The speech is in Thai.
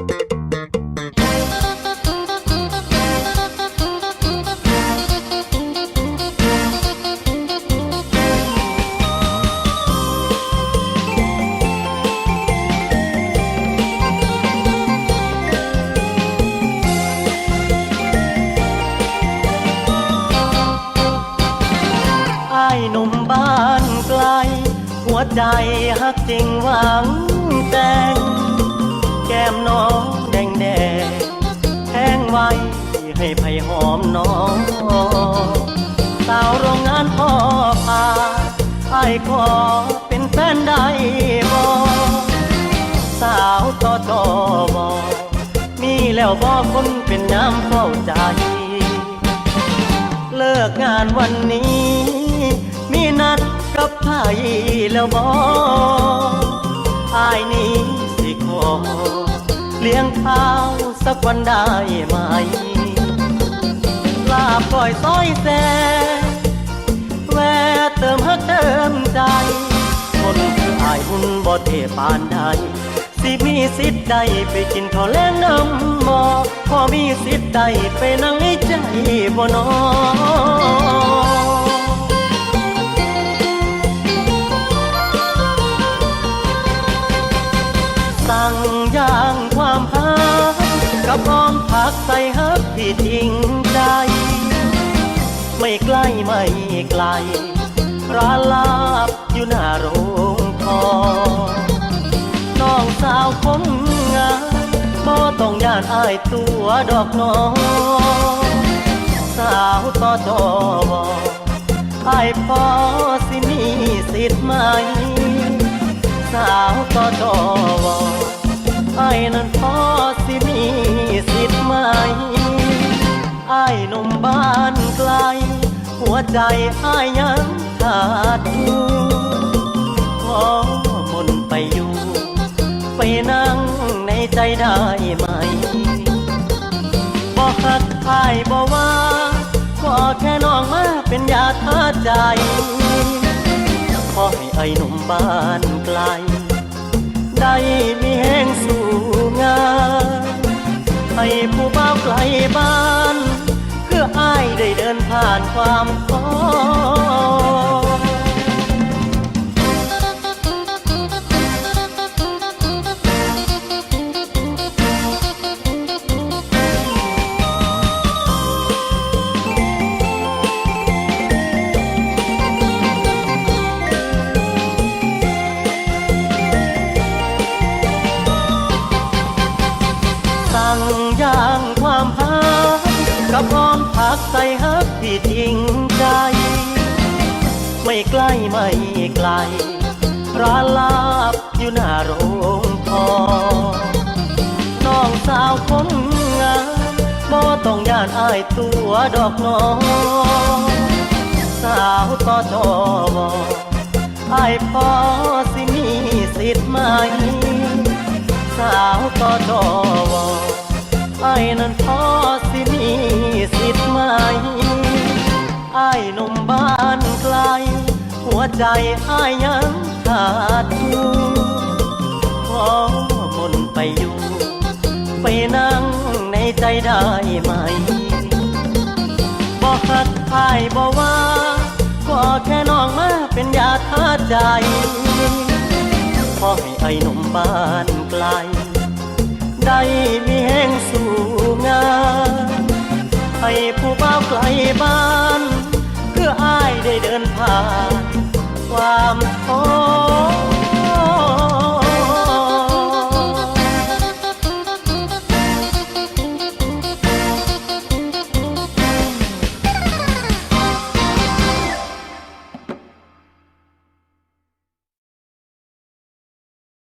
ไอ้หนุ่มบ้านไกล หัวใจฮักจริงหวังแต่ง มน้องแดงแดงแห้งไว้ให้ไผ่หอมน้องสาวโรงงานพ่อพาไอ้ขอเป็นแฟนได้บ่สาวต่อต่อบอมีแล้วบ่คนเป็นน้ำเฝ้าใจ เลิกงานวันนี้ มีนัดกับไทยแล้วบออายนี้สิขอ เลี้ยงข้าวสักวันได้ไหม ลาบก่อยซอยแซแวะเติมฮักเติมใจ คนคืออายบุญบ่เทปานใดสิมีสิทธิ์ใดไปกินข้าวแลงน้ำบ่พอมีสิทธิ์ใดไปนั่งใใจบ่นอ ย่างความพักกับอ้อมผักใส่ฮักที่จริงใจ ไม่ใกล้ไม่ไกลร้านลาบอยู่หน้าโรงทองน้องสาวคนงามบ่ต้องย่านอายตัวดอกน้องสาวต่อจอบอายพอสิมีสิทธิ์ไหม สาวต่อจอว ไอ้นั้นพอสิมีสิทธิ์ไหมไอ้นมบ้านไกล หัวใจไอ้ยังขาดอยู่ขอมนไปอยู่ ไปนั่งในใจได้ไหมบอกหักไอ้บอกว่าขอแค่น้องมาเป็นยาทาใจขอให้ไอ้หนุ่มบ้านไกล ได้มี ผู้บ่าไกลบ้าน เพื่ออ้ายได้เดินผ่านความท้อ ใกล้ไม่ไกล ร้านลาบอยู่หน้าโรงทองน้องสาวคนงามบ่ต้องย่านอายตัวดอกน้องสาวต่อจอบอายพอสิมีสิทธิ์ไหม สาวต่อจอวอไอ้นั้นพอสิมีสิทธิ์ไหมอ้หนุ่มบ้า วใจไอ้ยังขาดอยู่ขอมนไปอยู่ ไปนั่งในใจได้ไหมบอกหักไอ้บอกว่าก็แค่น้องมาเป็นยาทาใจ ขอให้ไอ้หนุ่มบ้านไกล ได้มีแห้งสู่